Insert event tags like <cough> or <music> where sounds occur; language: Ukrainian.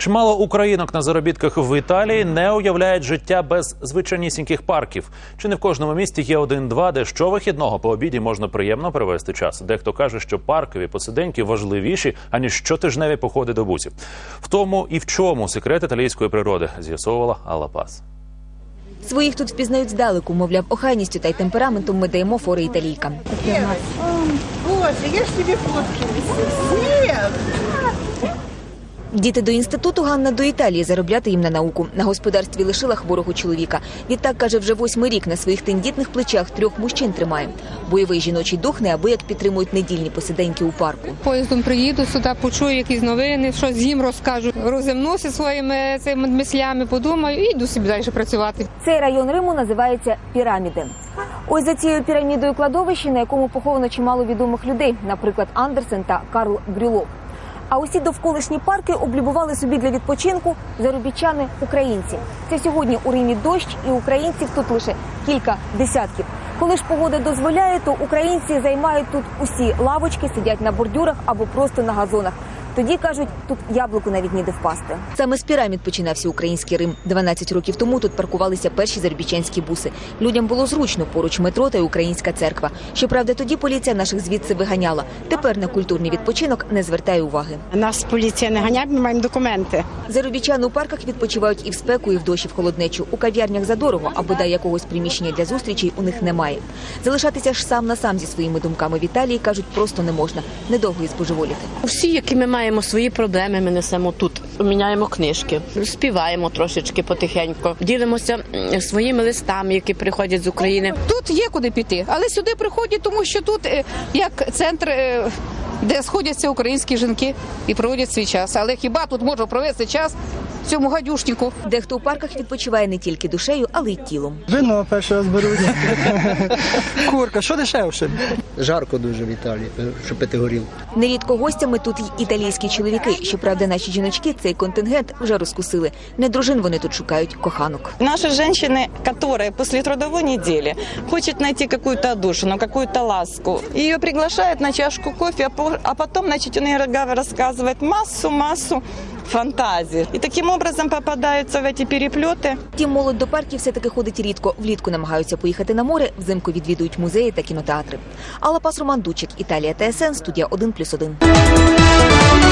Чимало українок на заробітках в Італії не уявляють життя без звичайнісіньких парків. Чи не в кожному місті є один-два, де щовихідного по обіді можна приємно провести час. Дехто каже, що паркові посиденьки важливіші аніж щотижневі походи до бусів. В тому і в чому секрет італійської природи з'ясовувала Алла Пас. Своїх тут впізнають здалеку, мовляв, охайністю та й темпераментом ми даємо фори італійкам. Боже, я ж тебе фотки! Діти до інституту, Ганна до Італії заробляти їм на науку. На господарстві лишила хворого чоловіка. Відтак, каже, вже восьмий рік на своїх тендітних плечах трьох мужчин тримає. Бойовий жіночий дух неабияк підтримують недільні посиденьки у парку. Поїздом приїду сюди, почую якісь новини, щось їм розкажу. Розімнуся своїми цими мислями, подумаю і йду собі далі працювати. Цей район Риму називається Піраміди. Ось за цією пірамідою кладовище, на якому поховано чимало відомих людей, наприклад, Андерсен та Карл Брюлов. А усі довколишні парки облюбували собі для відпочинку заробітчани українці. Це сьогодні у Римі дощ, і українців тут лише кілька десятків. Коли ж погода дозволяє, то українці займають тут усі лавочки, сидять на бордюрах або просто на газонах. Тоді кажуть, тут яблуку навіть ніде впасти. Саме з пірамід починався український Рим. 12 років тому тут паркувалися перші заробітчанські буси. Людям було зручно поруч метро та й українська церква. Щоправда, тоді поліція наших звідси виганяла. Тепер на культурний відпочинок не звертає уваги. Нас поліція не ганяє, ми маємо документи. Заробітчани у парках відпочивають і в спеку, і в дощ, і в холоднечу. У кав'ярнях задорого, а бодай якогось приміщення для зустрічей у них немає. Залишатися ж сам на сам зі своїми думками в Італії кажуть, просто не можна. Недовго і збожеволіти. Всі, які ми маємо свої проблеми, ми несемо тут. Міняємо книжки, співаємо трошечки потихеньку, ділимося своїми листами, які приходять з України. Тут є куди піти, але сюди приходять, тому що тут е, як центр, е, де сходяться українські жінки і проводять свій час. Але хіба тут можна провести час цьому гадюшнику? Дехто у парках відпочиває не тільки душею, але й тілом. Вино перший раз беруть. <laughs> Курка, що дешевше? Жарко дуже в Італії, щоб пити горілку. Нерідко гостями тут й італійські чоловіки. Щоправда, наші жіночки цей контингент вже розкусили. Не дружин вони тут шукають коханок. Наши женщины, которые после трудовой недели хочет найти какую-то отдушину, какую-то ласку, ее приглашают на чашку кофе, а по- а потом, значит, он ей рога- рассказывает массу-массу фантазий. И таким образом попадаются в эти переплеты. Втім, молодь до парків все-таки ходить рідко. Влітку намагаються поїхати на море, взимку відвідують музеї та кінотеатри. Алла Пас, Роман Дучик, Італія ТСН, студія 1+,1.